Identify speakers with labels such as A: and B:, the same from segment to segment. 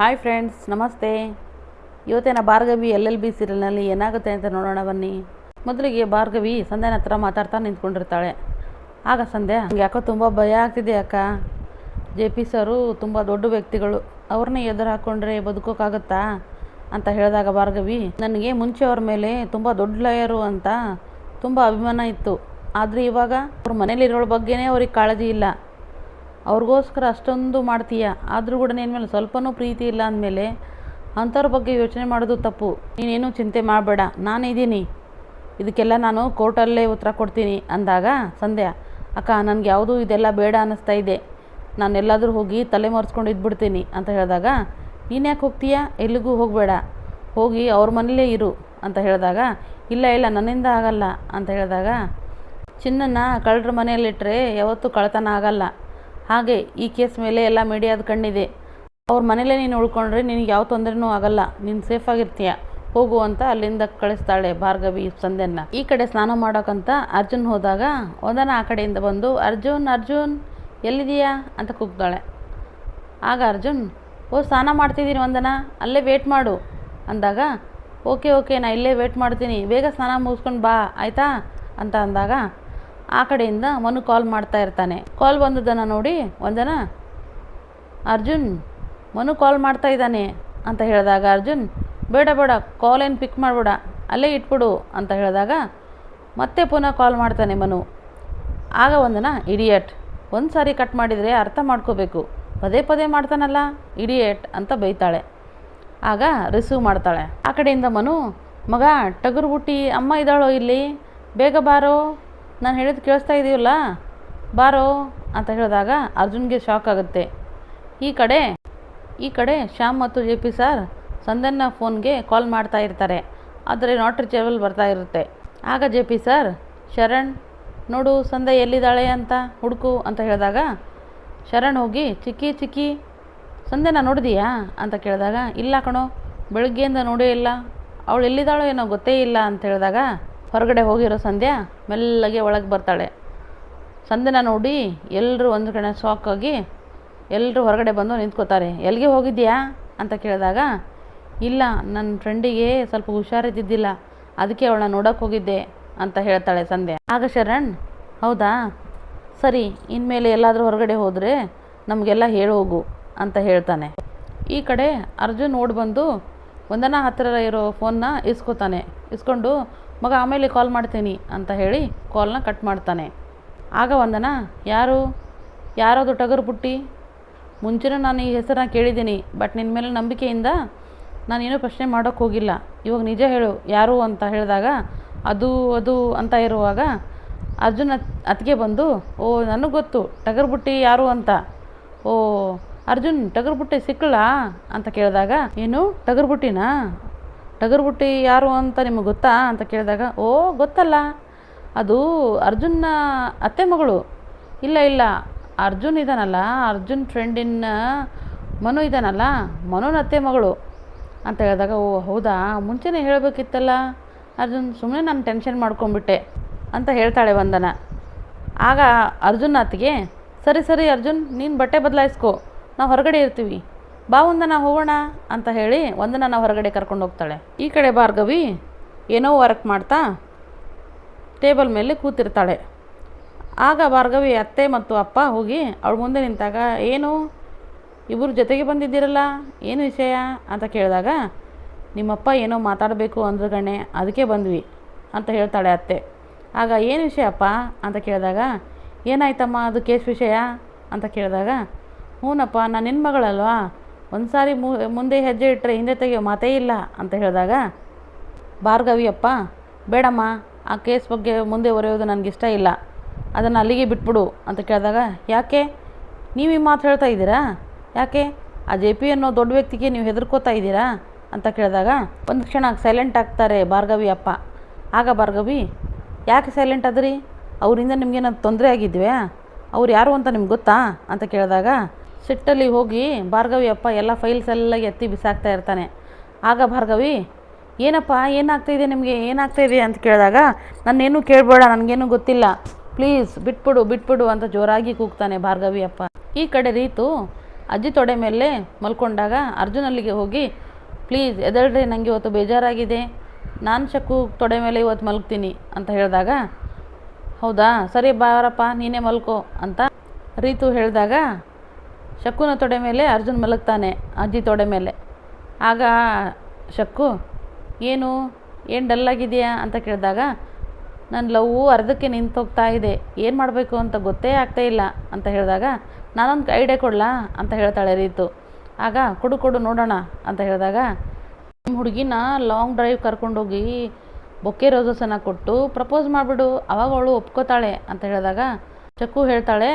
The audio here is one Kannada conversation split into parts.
A: ಹಾಯ್ ಫ್ರೆಂಡ್ಸ್ ನಮಸ್ತೆ. ಇವತ್ತಿನ ಭಾರ್ಗವಿ ಎಲ್ ಎಲ್ ಬಿ ಸೀರಿಯಲ್ನಲ್ಲಿ ಏನಾಗುತ್ತೆ ಅಂತ ನೋಡೋಣ ಬನ್ನಿ. ಮೊದಲಿಗೆ ಭಾರ್ಗವಿ ಸಂಧ್ಯಾನ ಹತ್ರ ಮಾತಾಡ್ತಾ ನಿಂತ್ಕೊಂಡಿರ್ತಾಳೆ. ಆಗ ಸಂಧ್ಯಾ ಯಾಕೋ ತುಂಬ ಭಯ ಆಗ್ತಿದೆ ಅಕ್ಕ. ಜೆ ಪಿ ಸರು ತುಂಬ ದೊಡ್ಡ ವ್ಯಕ್ತಿಗಳು. ಅವ್ರನ್ನೇ ಎದುರು ಹಾಕ್ಕೊಂಡ್ರೆ ಬದುಕೋಕ್ಕಾಗತ್ತಾ? ಅಂತ ಹೇಳಿದಾಗ ಭಾರ್ಗವಿ, ನನಗೆ ಮುಂಚೆ ಅವ್ರ ಮೇಲೆ ತುಂಬ ದೊಡ್ಡ ಲಯರು ಅಂತ ತುಂಬ ಅಭಿಮಾನ ಇತ್ತು. ಆದರೆ ಇವಾಗ ಅವ್ರ ಮನೇಲಿರೋಳ ಬಗ್ಗೆನೇ ಅವ್ರಿಗೆ ಕಾಳಜಿ ಇಲ್ಲ. ಅವ್ರಿಗೋಸ್ಕರ ಅಷ್ಟೊಂದು ಮಾಡ್ತೀಯ? ಆದರೂ ಕೂಡ ನಿನ್ನ ಮೇಲೆ ಸ್ವಲ್ಪನೂ ಪ್ರೀತಿ ಇಲ್ಲ ಅಂದಮೇಲೆ ಅಂಥವ್ರ ಬಗ್ಗೆ ಯೋಚನೆ ಮಾಡೋದು ತಪ್ಪು. ನೀನೇನು ಚಿಂತೆ ಮಾಡಬೇಡ. ನಾನಿದ್ದೀನಿ ಇದಕ್ಕೆಲ್ಲ ನಾನು ಕೋರ್ಟಲ್ಲೇ ಉತ್ತರ ಕೊಡ್ತೀನಿ ಅಂದಾಗ, ಸಂಧ್ಯಾ, ಅಕ್ಕ, ನನಗೆ ಯಾವುದು ಇದೆಲ್ಲ ಬೇಡ ಅನ್ನಿಸ್ತಾ ಇದೆ. ನಾನು ಎಲ್ಲಾದರೂ ಹೋಗಿ ತಲೆ ಮರೆಸ್ಕೊಂಡು ಇದ್ಬಿಡ್ತೀನಿ ಅಂತ ಹೇಳಿದಾಗ, ನೀನು ಯಾಕೆ ಹೋಗ್ತೀಯಾ? ಎಲ್ಲಿಗೂ ಹೋಗಬೇಡ. ಹೋಗಿ ಅವ್ರ ಮನೇಲೇ ಇರು ಅಂತ ಹೇಳಿದಾಗ, ಇಲ್ಲ ಇಲ್ಲ, ನನ್ನಿಂದ ಆಗಲ್ಲ ಅಂತ ಹೇಳಿದಾಗ ಚಿನ್ನನ ಕಳ್ಳರ ಮನೆಯಲ್ಲಿಟ್ಟರೆ ಯಾವತ್ತೂ ಕಳ್ತನ ಆಗಲ್ಲ. ಹಾಗೆ ಈ ಕೇಸ್ ಮೇಲೆ ಎಲ್ಲ ಮೀಡಿಯಾದ ಕಣ್ಣಿದೆ. ಅವ್ರ ಮನೇಲೇ ನೀನು ಉಳ್ಕೊಂಡ್ರೆ ನಿನಗೆ ಯಾವ ತೊಂದರೆನೂ ಆಗಲ್ಲ. ನೀನು ಸೇಫಾಗಿರ್ತೀಯ ಹೋಗು ಅಂತ ಅಲ್ಲಿಂದ ಕಳಿಸ್ತಾಳೆ ಭಾರ್ಗವಿ ಸಂಧ್ಯನ್ನ. ಈ ಕಡೆ ಸ್ನಾನ ಮಾಡೋಕ್ಕಂತ ಅರ್ಜುನ್ ಹೋದಾಗ ಒಂದನ ಆ ಕಡೆಯಿಂದ ಬಂದು, ಅರ್ಜುನ್ ಅರ್ಜುನ್ ಎಲ್ಲಿದೆಯಾ ಅಂತ ಕೂಗ್ತಾಳೆ. ಆಗ ಅರ್ಜುನ್, ಓ, ಸ್ನಾನ ಮಾಡ್ತಿದ್ದೀನಿ ಒಂದನ ಅಲ್ಲೇ ವೇಟ್ ಮಾಡು. ಅಂದಾಗ, ಓಕೆ ಓಕೆ, ನಾ ಇಲ್ಲೇ ವೇಟ್ ಮಾಡ್ತೀನಿ. ಬೇಗ ಸ್ನಾನ ಮುಗಿಸ್ಕೊಂಡು ಬಾ, ಆಯಿತಾ? ಅಂತ ಅಂದಾಗ ಆ ಕಡೆಯಿಂದ ಮನು ಕಾಲ್ ಮಾಡ್ತಾ ಇರ್ತಾನೆ. ಕಾಲ್ ಬಂದದನ್ನು ನೋಡಿ ಒಂದನ ಅರ್ಜುನ್, ಮನು ಕಾಲ್ ಮಾಡ್ತಾ ಇದ್ದಾನೆ ಅಂತ ಹೇಳಿದಾಗ, ಅರ್ಜುನ್, ಬೇಡ ಬೇಡ, ಕಾಲ್ ಏನು ಪಿಕ್ ಮಾಡಬೇಡ, ಅಲ್ಲೇ ಇಟ್ಬಿಡು ಅಂತ ಹೇಳಿದಾಗ, ಮತ್ತೆ ಪುನಃ ಕಾಲ್ ಮಾಡ್ತಾನೆ ಮನು. ಆಗ ಒಂದನ ಇಡಿಯಟ್, ಒಂದು ಸಾರಿ ಕಟ್ ಮಾಡಿದರೆ ಅರ್ಥ ಮಾಡ್ಕೋಬೇಕು. ಪದೇ ಪದೇ ಮಾಡ್ತಾನಲ್ಲ, ಇಡಿಯಟ್ ಅಂತ ಬೈತಾಳೆ. ಆಗ ರಿಸೀವ್ ಮಾಡ್ತಾಳೆ. ಆ ಕಡೆಯಿಂದ ಮನು, ಮಗ, ಟಗರು ಬುಟ್ಟಿ ಅಮ್ಮ ಇದ್ದಾಳೋ ಇಲ್ಲಿ? ಬೇಗ ಬಾರೋ. ನಾನು ಹೇಳಿದ್ದು ಕೇಳಿಸ್ತಾ ಇದೀವಲ್ಲ? ಬಾರೋ ಅಂತ ಹೇಳಿದಾಗ ಅರ್ಜುನ್ಗೆ ಶಾಕ್ ಆಗುತ್ತೆ. ಈ ಕಡೆ ಈ ಕಡೆ ಶ್ಯಾಮ್ ಮತ್ತು ಜೆ ಪಿ ಸರ್ ಸಂದನ್ನ ಫೋನ್ಗೆ ಕಾಲ್ ಮಾಡ್ತಾ ಇರ್ತಾರೆ. ಆದರೆ ನಾಟ್ ರಿಚೇಬಲ್ ಬರ್ತಾ ಇರುತ್ತೆ. ಆಗ ಜೆ ಪಿ ಸರ್ ಶರಣ್, ನೋಡು ಸಂದೆ ಎಲ್ಲಿದ್ದಾಳೆ ಅಂತ ಹುಡುಕು ಅಂತ ಹೇಳಿದಾಗ, ಶರಣ್ ಹೋಗಿ, ಚಿಕ್ಕಿ ಚಿಕ್ಕಿ ಸಂಧ್ಯನ ನೋಡಿದೀಯಾ ಅಂತ ಕೇಳಿದಾಗ, ಇಲ್ಲ ಕಣೋ, ಬೆಳಗ್ಗೆಯಿಂದ ನೋಡೇ ಇಲ್ಲ, ಅವಳು ಎಲ್ಲಿದ್ದಾಳೋ ಏನೋ ಗೊತ್ತೇ ಇಲ್ಲ ಅಂತ ಹೇಳಿದಾಗ ಹೊರಗಡೆ ಹೋಗಿರೋ ಸಂಧ್ಯಾ ಮೆಲ್ಲಗೆ ಒಳಗೆ ಬರ್ತಾಳೆ. ಸಂಧ್ಯನ ನೋಡಿ ಎಲ್ಲರೂ ಒಂದು ಕಡೆ ಆಗಿ ಎಲ್ಲರೂ ಹೊರಗಡೆ ಬಂದು ನಿಂತ್ಕೋತಾರೆ. ಎಲ್ಲಿಗೆ ಹೋಗಿದ್ಯಾ ಅಂತ ಕೇಳಿದಾಗ, ಇಲ್ಲ ನನ್ನ ಫ್ರೆಂಡಿಗೆ ಸ್ವಲ್ಪ ಹುಷಾರಿದ್ದಿದ್ದಿಲ್ಲ, ಅದಕ್ಕೆ ಅವಳನ್ನ ನೋಡೋಕೆ ಹೋಗಿದ್ದೆ, ಅಂತ ಹೇಳ್ತಾಳೆ ಸಂಧ್ಯಾ. ಆಗ ಶರಣ್, ಹೌದಾ? ಸರಿ, ಇನ್ಮೇಲೆ ಎಲ್ಲಾದರೂ ಹೊರಗಡೆ ಹೋದರೆ ನಮಗೆಲ್ಲ ಹೇಳಿ ಹೋಗು ಅಂತ ಹೇಳ್ತಾನೆ. ಈ ಕಡೆ ಅರ್ಜುನ್ ಓಡಿ ಬಂದು ಒಂದನ ಹತ್ತಿರ ಇರೋ ಫೋನ್ನ ಇಸ್ಕೋತಾನೆ. ಇಸ್ಕೊಂಡು ಮಗ ಆಮೇಲೆ ಕಾಲ್ ಮಾಡ್ತೀನಿ ಅಂತ ಹೇಳಿ ಕಾಲ್ನ ಕಟ್ ಮಾಡ್ತಾನೆ. ಆಗ ಒಂದನ ಯಾರು? ಯಾರದು ಟಗರು ಪುಟ್ಟಿ? ಮುಂಚೆನೂ ನಾನು ಈ ಹೆಸರನ್ನ ಕೇಳಿದ್ದೀನಿ, ಬಟ್ ನಿನ್ನ ಮೇಲೆ ನಂಬಿಕೆಯಿಂದ ನಾನೇನೂ ಪ್ರಶ್ನೆ ಮಾಡೋಕ್ಕೆ ಹೋಗಿಲ್ಲ. ಇವಾಗ ನಿಜ ಹೇಳು, ಯಾರು ಅಂತ ಹೇಳಿದಾಗ, ಅದು ಅದು ಅಂತ ಇರುವಾಗ ಅರ್ಜುನ್ ಅತ್, ಅತ್ತಿಗೆ ಬಂದು, ಓ, ನನಗೆ ಗೊತ್ತು, ಟಗರು ಬುಟ್ಟಿ ಯಾರು ಅಂತ? ಓ, ಅರ್ಜುನ್, ಟಗರು ಬುಟ್ಟಿ ಸಿಕ್ಕಳಾ ಅಂತ ಕೇಳಿದಾಗ, ಏನು, ಟಗರು ಬುಟ್ಟಿನಾ ಟಗರು ಬುಟ್ಟಿ ಯಾರು ಅಂತ ನಿಮಗೆ ಗೊತ್ತಾ ಅಂತ ಕೇಳಿದಾಗ, ಓ, ಗೊತ್ತಲ್ಲ. ಅದು ಅರ್ಜುನ್ನ ಅತ್ತೆ ಮಗಳು. ಇಲ್ಲ ಇಲ್ಲ. ಅರ್ಜುನ್ ಇದ್ದಾನಲ್ಲ ಅರ್ಜುನ್ ಫ್ರೆಂಡಿನ ಮನು ಇದ್ದಾನಲ್ಲ ಮನುನ ಅತ್ತೆ ಮಗಳು ಅಂತ ಹೇಳಿದಾಗ, ಓ, ಹೌದಾ? ಮುಂಚೆನೇ ಹೇಳಬೇಕಿತ್ತಲ್ಲ. ಅರ್ಜುನ್ ಸುಮ್ಮನೆ ನಾನು ಟೆನ್ಷನ್ ಮಾಡ್ಕೊಂಬಿಟ್ಟೆ ಅಂತ ಹೇಳ್ತಾಳೆ ವಂದನ ಆಗ ಅರ್ಜುನ್ ಅತ್ತಿಗೆ, ಸರಿ ಸರಿ ಅರ್ಜುನ್, ನೀನು ಬಟ್ಟೆ ಬದಲಾಯಿಸ್ಕೊ. ನಾವು ಹೊರಗಡೆ ಇರ್ತೀವಿ. ಬಾ ಒಂದನ ಹೋಗೋಣ ಅಂತ ಹೇಳಿ ನಾವು ಹೊರಗಡೆ ಕರ್ಕೊಂಡು ಹೋಗ್ತಾಳೆ. ಈ ಕಡೆ ಭಾರ್ಗವಿ ಏನೋ ವರ್ಕ್ ಮಾಡ್ತಾ ಟೇಬಲ್ ಮೇಲೆ ಕೂತಿರ್ತಾಳೆ. ಆಗ ಭಾರ್ಗವಿ ಅತ್ತೆ ಮತ್ತು ಅಪ್ಪ ಹೋಗಿ ಅವಳ ಮುಂದೆ ನಿಂತಾಗ, ಏನು? ಇಬ್ಬರು ಜೊತೆಗೆ ಬಂದಿದ್ದೀರಲ್ಲ? ಏನು ವಿಷಯ? ಅಂತ ಕೇಳಿದಾಗ, ನಿಮ್ಮಪ್ಪ ಏನೋ ಮಾತಾಡಬೇಕು ಅಂದ್ರು ಗಣೆ ಅದಕ್ಕೆ ಬಂದ್ವಿ, ಅಂತ ಹೇಳ್ತಾಳೆ ಅತ್ತೆ. ಆಗ, ಏನು ವಿಷಯಪ್ಪ ಅಂತ ಕೇಳಿದಾಗ, ಏನಾಯ್ತಮ್ಮ ಅದು ಕೇಸ್ ವಿಷಯ? ಅಂತ ಕೇಳಿದಾಗ ಹ್ಞೂನಪ್ಪ ನಾನು ನಿನ್ನ ಮಗಳಲ್ವಾ? ಒಂದು ಸಾರಿ ಮುಂದೆ ಹೆಜ್ಜೆ ಇಟ್ಟರೆ ಹಿಂದೆ ತೆಗೆಯೋ ಮಾತೇ ಇಲ್ಲ ಅಂತ ಹೇಳಿದಾಗ, ಭಾರ್ಗವಿಯಪ್ಪ, ಬೇಡಮ್ಮ, ಆ ಕೇಸ್ ಬಗ್ಗೆ ಮುಂದೆ ಒರೆಯೋದು ನನಗಿಷ್ಟ ಇಲ್ಲ. ಅದನ್ನು ಅಲ್ಲಿಗೆ ಬಿಟ್ಬಿಡು ಅಂತ ಕೇಳಿದಾಗ, ಯಾಕೆ? ನೀವು ಈ ಮಾತು ಹೇಳ್ತಾ ಇದ್ದೀರಾ? ಯಾಕೆ? ಆ ಜೆ ಪಿ ಅನ್ನೋ ದೊಡ್ಡ ವ್ಯಕ್ತಿಗೆ ನೀವು ಹೆದರ್ಕೋತಾ ಇದ್ದೀರಾ? ಅಂತ ಕೇಳಿದಾಗ, ಒಂದು ಕ್ಷಣ ಸೈಲೆಂಟ್ ಆಗ್ತಾರೆ ಭಾರ್ಗವಿ ಅಪ್ಪ ಆಗ ಭಾರ್ಗವಿ, ಯಾಕೆ ಸೈಲೆಂಟ್ ಅದ್ರಿ ಅವರಿಂದ ನಿಮಗೇನಾದ್ರು ತೊಂದರೆ ಆಗಿದ್ವ್ಯಾ ಅವ್ರು ಯಾರು ಅಂತ ನಿಮ್ಗೆ ಗೊತ್ತಾ? ಅಂತ ಕೇಳಿದಾಗ ಸಿಟ್ಟಲ್ಲಿ ಹೋಗಿ ಭಾರ್ಗವಿ ಅಪ್ಪ ಎಲ್ಲ ಫೈಲ್ಸ್ ಎಲ್ಲ ಎತ್ತಿ ಬಿಸಾಕ್ತಾ ಇರ್ತಾನೆ. ಆಗ ಭಾರ್ಗವಿ, ಏನಪ್ಪ ಏನಾಗ್ತಾಯಿದೆ ನಿಮಗೆ? ಏನಾಗ್ತಾಯಿದೆ ಅಂತ ಕೇಳಿದಾಗ, ನನ್ನೇನು ಕೇಳಬೇಡ, ನನಗೇನು ಗೊತ್ತಿಲ್ಲ. ಪ್ಲೀಸ್, ಬಿಟ್ಬಿಡು ಬಿಟ್ಬಿಡು ಅಂತ ಜೋರಾಗಿ ಕೂಗ್ತಾನೆ ಭಾರ್ಗವಿ ಅಪ್ಪ. ಈ ಕಡೆ ರೀತು ಅಜ್ಜಿ ತೊಡೆ ಮೇಲೆ ಮಲ್ಕೊಂಡಾಗ ಅರ್ಜುನ್ ಅಲ್ಲಿಗೆ ಹೋಗಿ, ಪ್ಲೀಸ್, ಎದಳ್ರಿ ನನಗೆ ಇವತ್ತು ಬೇಜಾರಾಗಿದೆ. ನಾನು ಶಕ್ಕು ತೊಡೆ ಮೇಲೆ ಇವತ್ತು ಮಲಗ್ತೀನಿ ಅಂತ ಹೇಳಿದಾಗ, ಹೌದಾ? ಸರಿ ಬಾರಪ್ಪ, ನೀನೇ ಮಲ್ಕೋ ಅಂತ ರೀತು ಹೇಳಿದಾಗ ಶಕ್ಕುನ ತೊಡೆ ಮೇಲೆ ಅರ್ಜುನ್ ಮಲಗ್ತಾನೆ, ಅಜ್ಜಿ ತೊಡೆ ಮೇಲೆ. ಆಗ ಶಕ್ಕು ಏನು ಏನು ಡಲ್ಲಾಗಿದೆಯಾ ಅಂತ ಕೇಳಿದಾಗ ನನ್ನ ಲವ್ವು ಅರ್ಧಕ್ಕೆ ನಿಂತೋಗ್ತಾ ಇದೆ, ಏನು ಮಾಡಬೇಕು ಅಂತ ಗೊತ್ತೇ ಆಗ್ತಾ ಇಲ್ಲ ಅಂತ ಹೇಳಿದಾಗ, ನಾನೊಂದು ಐಡಿಯಾ ಕೊಡಲಾ ಅಂತ ಹೇಳ್ತಾಳೆ ರೀತು. ಆಗ ಕೊಡು ಕೊಡು ನೋಡೋಣ ಅಂತ ಹೇಳಿದಾಗ ನಿಮ್ಮ ಹುಡುಗಿನ ಲಾಂಗ್ ಡ್ರೈವ್ ಕರ್ಕೊಂಡೋಗಿ ಬೊಕ್ಕೆ ರೋಸಸನ್ನು ಕೊಟ್ಟು ಪ್ರಪೋಸ್ ಮಾಡಿಬಿಡು, ಅವಾಗ ಅವಳು ಒಪ್ಕೋತಾಳೆ ಅಂತ ಹೇಳಿದಾಗ ಚಕ್ಕು ಹೇಳ್ತಾಳೆ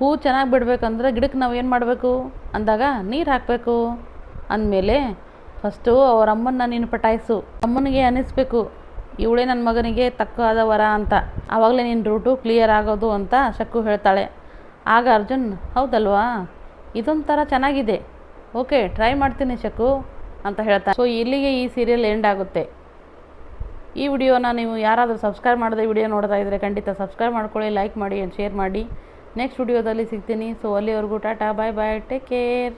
A: ಹೂ ಚೆನ್ನಾಗಿ ಬಿಡಬೇಕಂದ್ರೆ ಗಿಡಕ್ಕೆ ನಾವು ಏನು ಮಾಡಬೇಕು? ಅಂದಾಗ ನೀರು ಹಾಕಬೇಕು. ಅಂದಮೇಲೆ ಫಸ್ಟು ಅವ್ರ ಅಮ್ಮನ್ನ ನೀನು ಪಟಾಯಿಸು. ಅಮ್ಮನಿಗೆ ಅನ್ನಿಸ್ಬೇಕು ಇವಳೇ ನನ್ನ ಮಗನಿಗೆ ತಕ್ಕಾದ ವರ ಅಂತ. ಆವಾಗಲೇ ನಿನ್ನ ರೂಟು ಕ್ಲಿಯರ್ ಆಗೋದು ಅಂತ ಶಕ್ಕು ಹೇಳ್ತಾಳೆ. ಆಗ ಅರ್ಜುನ್, ಹೌದಲ್ವಾ? ಇದೊಂಥರ ಚೆನ್ನಾಗಿದೆ. ಓಕೆ, ಟ್ರೈ ಮಾಡ್ತೀನಿ ಶಕ್ಕು ಅಂತ ಹೇಳ್ತಾ ಸೊ ಇಲ್ಲಿಗೆ ಈ ಸೀರಿಯಲ್ ಎಂಡ್ ಆಗುತ್ತೆ. ಈ ವಿಡಿಯೋನ ನೀವು ಯಾರಾದರೂ ಸಬ್ಸ್ಕ್ರೈಬ್ ಮಾಡದೆ ವಿಡಿಯೋ ನೋಡ್ತಾ ಇದ್ದರೆ ಖಂಡಿತ ಸಬ್ಸ್ಕ್ರೈಬ್ ಮಾಡ್ಕೊಳ್ಳಿ ಲೈಕ್ ಮಾಡಿ ಆ್ಯಂಡ್ ಶೇರ್ ಮಾಡಿ. ನೆಕ್ಸ್ಟ್ ವಿಡಿಯೋದಲ್ಲಿ ಸಿಗ್ತೀನಿ. ಸೊ ಅಲ್ಲಿವರೆಗೂ tata bye bye take care